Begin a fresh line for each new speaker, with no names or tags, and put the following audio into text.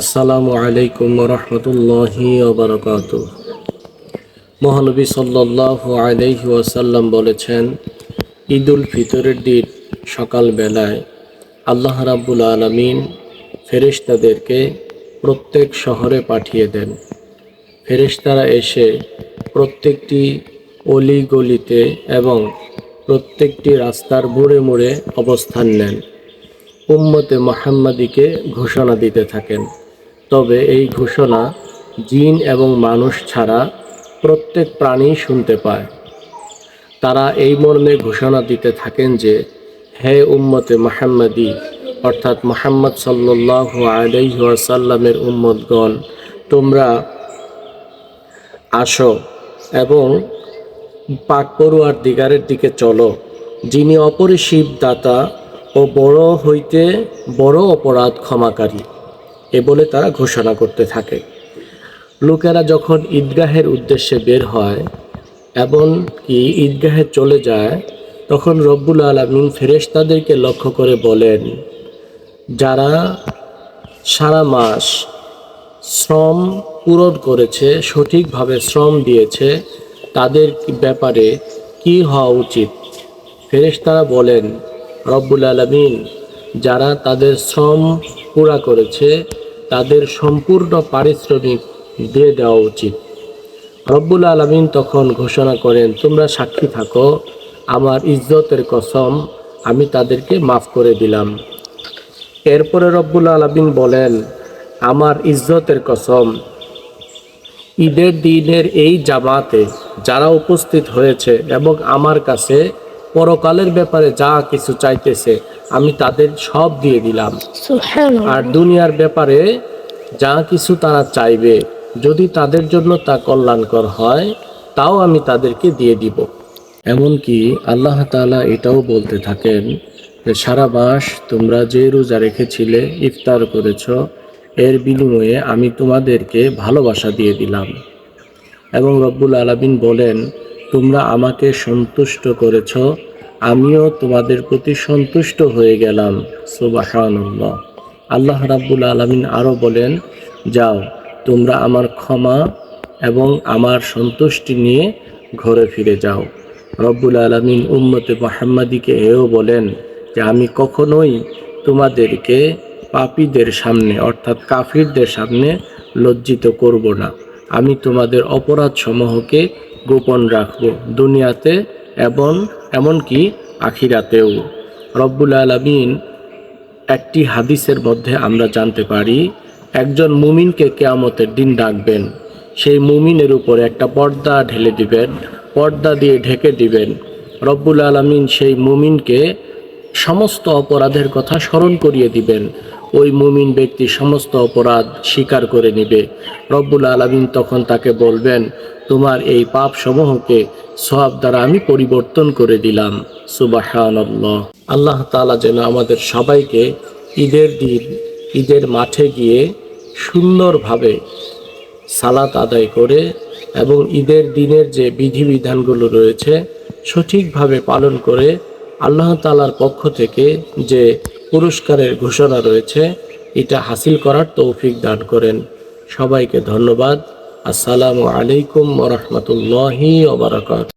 আসসালামু আলাইকুম রহমতুল্লাহি ওবরকাত মহানবী সাল্লাল্লাহু আলাইহি ওয়াসাল্লাম বলেছেন, ঈদুল ফিতরের দিন সকালবেলায় আল্লাহ রাব্বুল আলমিন ফেরেশতাদেরকে প্রত্যেক শহরে পাঠিয়ে দেন। ফেরেশতারা এসে প্রত্যেকটি অলি গলিতে এবং প্রত্যেকটি রাস্তার মোড়ে মোড়ে অবস্থান নেন। উম্মতে মোহাম্মদীকে ঘোষণা দিতে থাকেন। তবে এই ঘোষণা জিন এবং মানুষ ছাড়া প্রত্যেক প্রাণী শুনতে পায়। তারা এই মর্মে ঘোষণা দিতে থাকেন যে, হে উম্মতে মোহাম্মদী, অর্থাৎ মোহাম্মদ সাল্লাহ আলাইসাল্লামের উম্মতগণ, তোমরা আসো এবং পাক পড়ুয়ার দিগারের দিকে চলো। যিনি অপরিসীম দাতা ও বড় হইতে বড় অপরাধ ক্ষমাকারী। এ বলে তারা ঘোষণা করতে থাকে। লোকেরা যখন ঈদগাহের উদ্দেশ্যে বের হয় এবং কি ঈদগাহে চলে যায়, তখন রব্বুল আলমিন ফেরেশতাদেরকে লক্ষ্য করে বলেন, যারা সারা মাস শ্রম পূরণ করেছে, সঠিকভাবে শ্রম দিয়েছে, তাদের ব্যাপারে কি হওয়া উচিত? ফেরেশতারা বলেন, রব্বুল আলমিন, যারা তাদের শ্রম পুরা করেছে তাদের সম্পূর্ণ পারিশ্রমিক দিয়ে দেওয়া উচিত। রব্বুল আলমিন তখন ঘোষণা করেন, তোমরা সাক্ষী থাকো, আমার ইজ্জতের কসম আমি তাদেরকে মাফ করে দিলাম। এরপরে রব্বুল আলমিন বলেন, আমার ইজ্জতের কসম, ঈদের দিনের এই জামাতে যারা উপস্থিত হয়েছে এবং আমার কাছে পরকালের ব্যাপারে যা কিছু চাইতেছে আমি তাদের সব দিয়ে দিলাম। আর দুনিয়ার ব্যাপারে যা কিছু তারা চাইবে যদি তাদের জন্য তা কল্যাণকর হয় তাও আমি তাদেরকে দিয়ে দিব। এমনকি আল্লাহ তাআলা এটাও বলতে থাকেন যে সারা মাস তোমরা যে রোজা রেখেছিলে ইফতার করেছ এর বিনিময়ে আমি তোমাদেরকে ভালোবাসা দিয়ে দিলাম। এবং রব্বুল আলামিন বলেন তোমরা আমাকে সন্তুষ্ট করেছ, আমিও তোমাদের প্রতি সন্তুষ্ট হয়ে গেলাম। সুবাহান্লাহ আল্লাহ রাব্বুল আলামিন আরও বলেন, যাও, তোমরা আমার ক্ষমা এবং আমার সন্তুষ্টি নিয়ে ঘরে ফিরে যাও। রব্বুল আলমিন উম্মতে মোহাম্মদীকে এও বলেন যে, আমি কখনোই তোমাদেরকে পাপীদের সামনে, অর্থাৎ কাফিরদের সামনে লজ্জিত করব না। আমি তোমাদের অপরাধ সমূহকে গোপন রাখব দুনিয়াতে এবং এমনকি আখিরাতেও। রব্বুল আলমিন একটি হাদিসের মধ্যে আমরা জানতে পারি, একজন মুমিনকে কেয়ামতের দিন ডাকবেন, সেই মুমিনের উপরে একটা পর্দা ঢেলে দিবেন, পর্দা দিয়ে ঢেকে দিবেন। রব্বুল আলমিন সেই মুমিনকে সমস্ত অপরাধের কথা স্মরণ করিয়ে দিবেন। ওই মুমিন ব্যক্তি সমস্ত অপরাধ স্বীকার করে নিবে। রব্বুল আলমিন তখন তাকে বলবেন, তোমার এই পাপ সমূহকে সব দ্বারা আমি পরিবর্তন করে দিলাম। সুবাহান আল্লাহ তালা যেন আমাদের সবাইকে ঈদের দিন, ঈদের মাঠে গিয়ে সুন্দরভাবে সালাত আদায় করে এবং ঈদের দিনের যে বিধিবিধানগুলো রয়েছে, সঠিকভাবে পালন করে আল্লাহ তালার পক্ষ থেকে যে পুরস্কারের ঘোষণা রয়েছে। এটা হাসিল করার তৌফিক দান করেন। সবাইকে ধন্যবাদ। আসসালামু আলাইকুম ওরহমতুল্লাহি ওবরাকাত